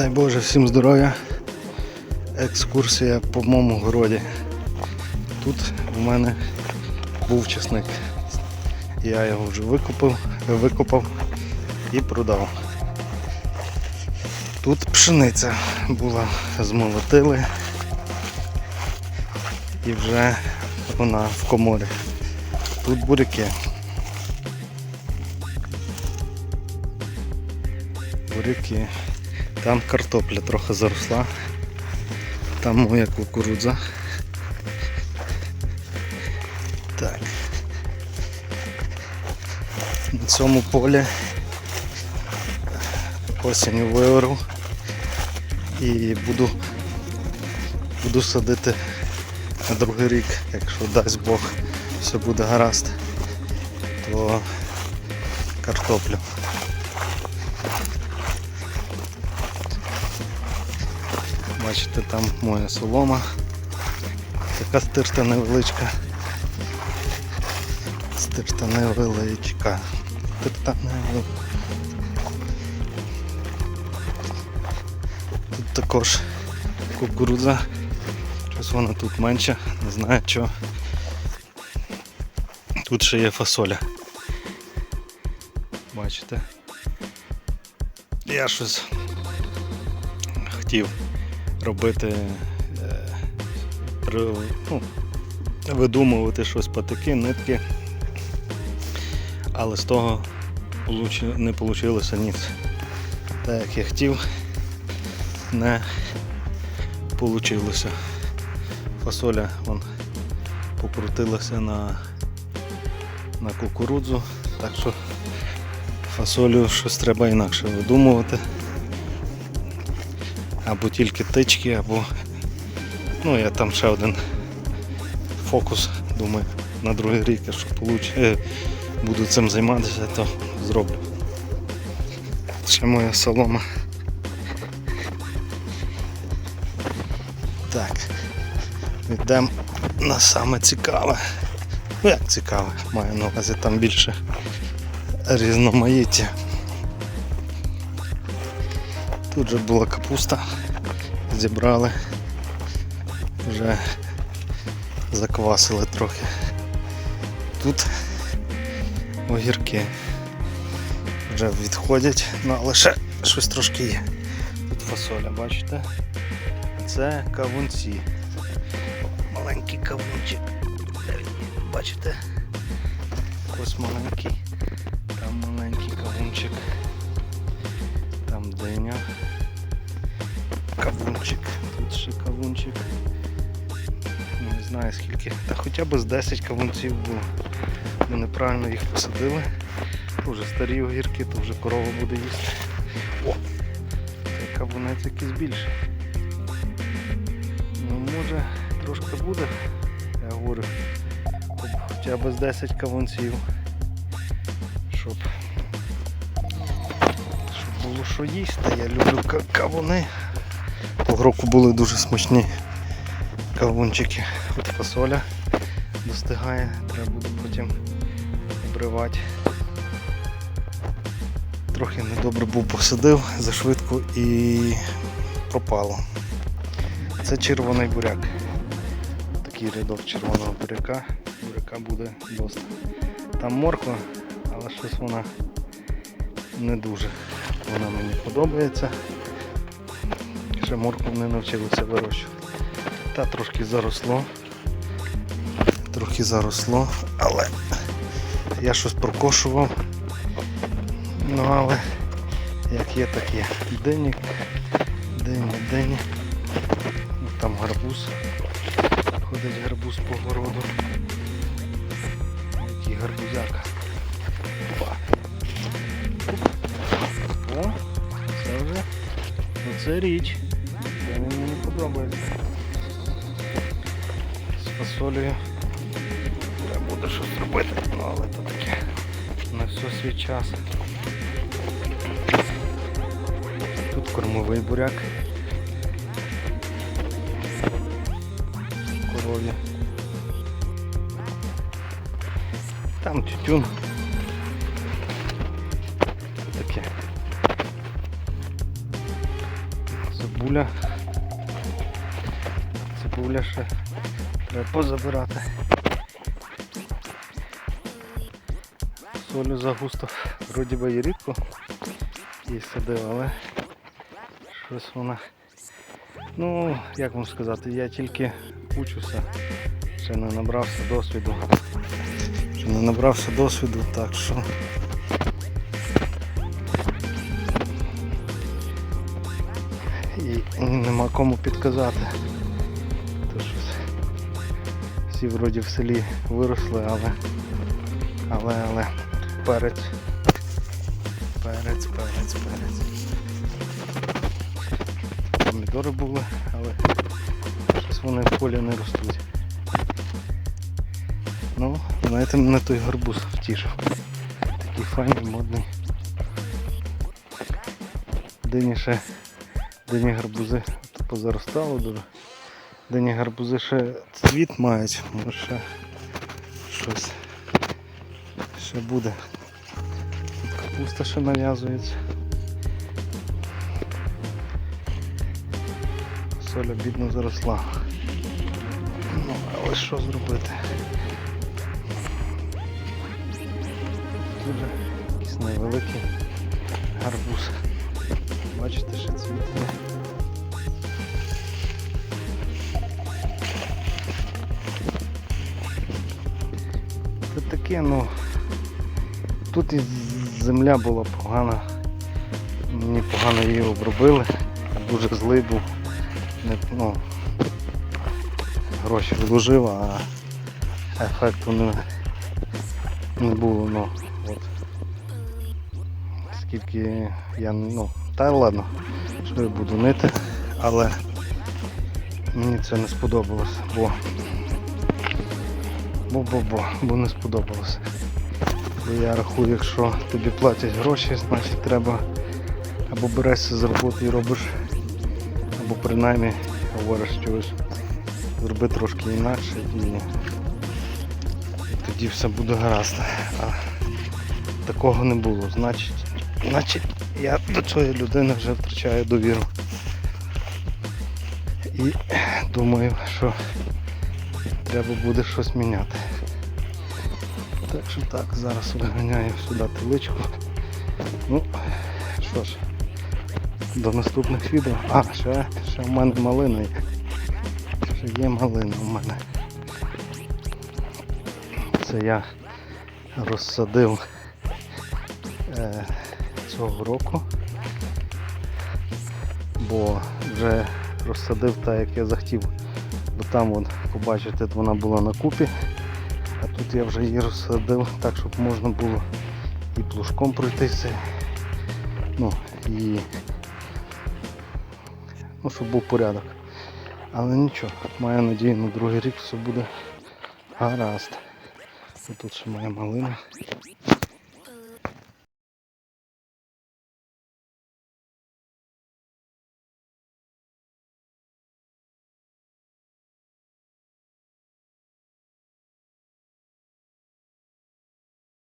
Дай Боже всім здоров'я. Екскурсія по моєму городі. Тут у мене був чесник. Я його вже викупив, викопав і продав. Тут пшениця була, змолотили і вже вона в коморі. Тут буряки. Буряки. Там картопля трохи заросла. Там моя кукурудза. Так. На цьому полі осінню виору і буду, буду садити на другий рік, якщо дасть Бог, все буде гаразд, то картоплю. Бачите, там моя солома. Така стирта невеличка. Стирта невеличка. Стирта невеличка. Тут також кукурудза. Щось вона тут менша, не знаю чого. Тут ще є фасоля. Бачите? Я щось хотів робити, е, ну, видумувати щось патики, нитки, але з того не вийшло ніц. Так як я хотів, не вийшло. Фасоля вон, покрутилася на, на кукурудзу, так що фасолю щось треба інакше видумувати або тільки тички, або ну я там ще один фокус, думаю, на другий рік, якщо получ... е, буду цим займатися, то зроблю. Ще моя солома. Так, йдемо на саме цікаве. Ну як цікаве, маю на увазі там більше різноманіття. Тут же була капуста, зібрали, вже заквасили трохи. Тут огірки вже відходять, ну але ще щось трошки є. Тут фасоля, бачите? Це кавунці. Маленький кавунчик. Бачите? Ось маленький. Там маленький кавунчик. Там диня. Кавунчик. Тут ще кавунчик. Ну, Не знаю скільки. Та хоча б з 10 кавунців було. Ми неправильно їх посадили. Уже старі огірки, то вже корова буде їсти. О! Цей кавунець якийсь більший. Ну може трошки буде. Я говорю. Хоча б з 10 кавунців. Щоб щоб було що їсти. Я люблю кавуни. Того року були дуже смачні кавунчики. От фасоля достигає, треба буде потім обривати. Трохи недобре був посадив зашвидко і пропало. Це червоний буряк. Такий рядок червоного буряка. Буряка буде досить. Там морква, але щось вона не дуже. Вона мені подобається. Ще моркву не навчилися вирощувати. Та трошки заросло. Трохи заросло, але я щось прокошував. Ну але як є, так є. Дині, дині, дині. Там гарбуз. Ходить гарбуз по городу. Який гарбузяка. Опа. О, це вже оце річ. Мені не подобається. З фасолею треба буде щось робити, ну але то таке. На все свій час. Тут кормовий буряк. Корові. Там тютюн. Таке. цибуля. Цибуля ще треба позабирати. Солю загустав. Вроді би і рідко її садив, але щось вона. Ну, як вам сказати, я тільки учуся, ще не набрався досвіду. Ще не набрався досвіду, так що. І нема кому підказати. Всі вроді в селі виросли, але але, але перець. Перець, перець, перець. Помідори були, але щось вони в полі не ростуть. Ну, знаєте, мене той гарбуз втішив. Такий файний, модний. Дині ще дині гарбузи позаростало дуже. Дині гарбузи ще цвіт мають, може ще щось ще буде. Тут капуста ще нав'язується. Соля бідно заросла. Ну, але що зробити? Дуже якийсь невеликий гарбуз. Бачите, ще цвіт таке, ну. Тут і земля була погана. Мені погано її обробили. Дуже злий був. Не, ну, гроші вложив, а ефекту не, не було. Ну, от. Скільки я ну, та ладно, що я буду нити, але мені це не сподобалося, бо бо, бо, не сподобалося. Бо я рахую, якщо тобі платять гроші, значить треба або берешся з роботи і робиш, або принаймні говориш щось, зроби трошки інакше і, і тоді все буде гаразд. А такого не було. Значить, значить я до цієї людини вже втрачаю довіру. І думаю, що треба буде щось міняти. Так що так, зараз виганяю сюди теличку. Ну, що ж, до наступних відео. А, ще, ще в мене малина є. Ще є малина в мене. Це я розсадив е, цього року, бо вже розсадив так, як я захотів, бо там от, побачите, вона була на купі, а тут я вже її розсадив так, щоб можна було і плужком пройтися, ну і ну, щоб був порядок. Але нічого, маю надію на другий рік все буде гаразд. Тут ще моя малина.